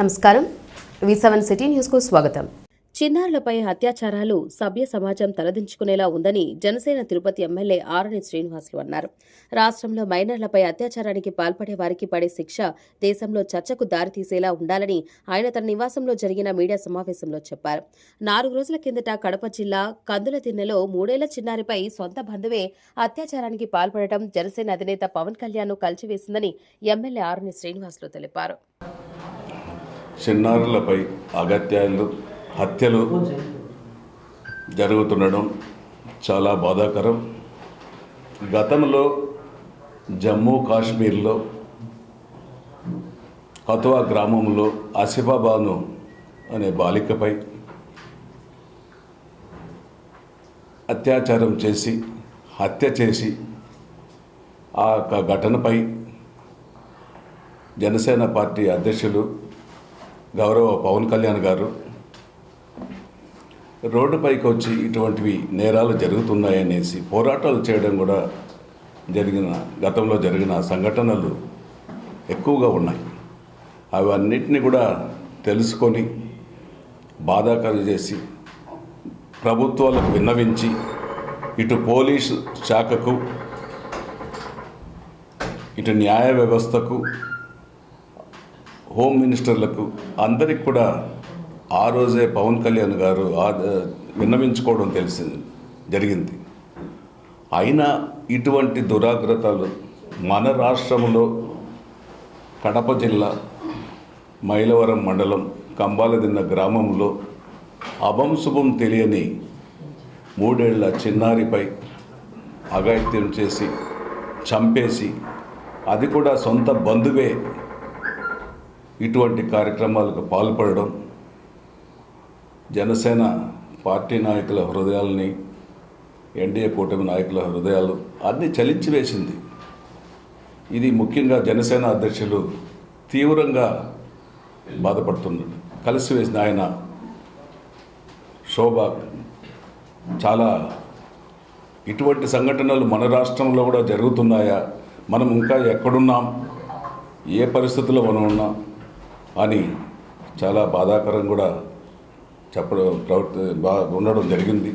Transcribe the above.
నమస్కారం. వి seven city న్యూస్కు స్వాగతం. చిన్నారులపై అత్యాచారాలు సభ్య సమాజం తలదించుకునేలా ఉందని జనసేన తిరుపతి ఎమ్మెల్యే ఆరణి శ్రీనివాసులు అన్నారు. రాష్ట్రంలో మైనర్లపై అత్యాచారానికి పాల్పడే వారికి పడే శిక్ష దేశంలో చర్చకు దారితీసేలా ఉండాలని ఆయన తన నివాసంలో జరిగిన మీడియా సమావేశంలో చెప్పారు. నాలుగు రోజుల కిందట కడప జిల్లా కందుల తిన్నెలో మూడేళ్ళ చిన్నారిపై సొంత బంధువే అత్యాచారానికి పాల్పడటం జనసేన అధినేత పవన్ కళ్యాణ్ కలిచివేసిందని ఎమ్మెల్యే ఆరణి శ్రీనివాసులు తెలిపారు. చిన్నారులపై అగత్యాలు హత్యలు జరుగుతుండడం చాలా బాధాకరం. గతంలో జమ్మూ కాశ్మీర్లో హతువా గ్రామంలో ఆసిఫాబాను అనే బాలికపై అత్యాచారం చేసి హత్య చేసి ఆ యొక్క ఘటనపై జనసేన పార్టీ అధ్యక్షులు గౌరవ పవన్ కళ్యాణ్ గారు రోడ్డుపైకి వచ్చి ఇటువంటివి నేరాలు జరుగుతున్నాయనేసి పోరాటాలు చేయడం కూడా జరిగిన గతంలో జరిగిన సంఘటనలు ఎక్కువగా ఉన్నాయి. అవన్నిటిని కూడా తెలుసుకొని బాధాకరం చేసి ప్రభుత్వాలకు విన్నవించి ఇటు పోలీసు శాఖకు ఇటు న్యాయ వ్యవస్థకు హోమ్ మినిస్టర్లకు అందరికి కూడా ఆ రోజే పవన్ కళ్యాణ్ గారు విన్నవించుకోవడం తెలిసింది జరిగింది. అయినా ఇటువంటి దురాగ్రతలు మన రాష్ట్రంలో కడప జిల్లా మైలవరం మండలం కంబాలదిన్న గ్రామంలో అభంశుభం తెలియని మూడేళ్ళ చిన్నారిపై అఘాయిత్యం చేసి చంపేసి అది కూడా సొంత బంధువే ఇటువంటి కార్యక్రమాలకు పాల్పడడం జనసేన పార్టీ నాయకుల హృదయాలని ఎన్డీఏ కూటమి నాయకుల హృదయాలు అన్నీ చలించివేసింది ఇది ముఖ్యంగా జనసేన అధ్యక్షులు తీవ్రంగా బాధపడుతున్నాడు కలిసి వేసిన ఆయన శోభ చాలా ఇటువంటి సంఘటనలు మన రాష్ట్రంలో కూడా జరుగుతున్నాయా? మనం ఇంకా ఎక్కడున్నాం? ఏ పరిస్థితుల్లో మనం ఉన్నాం? అని చాలా బాధాకరం కూడా చెప్పడం ప్రవర్తి బా ఉండడం జరిగింది.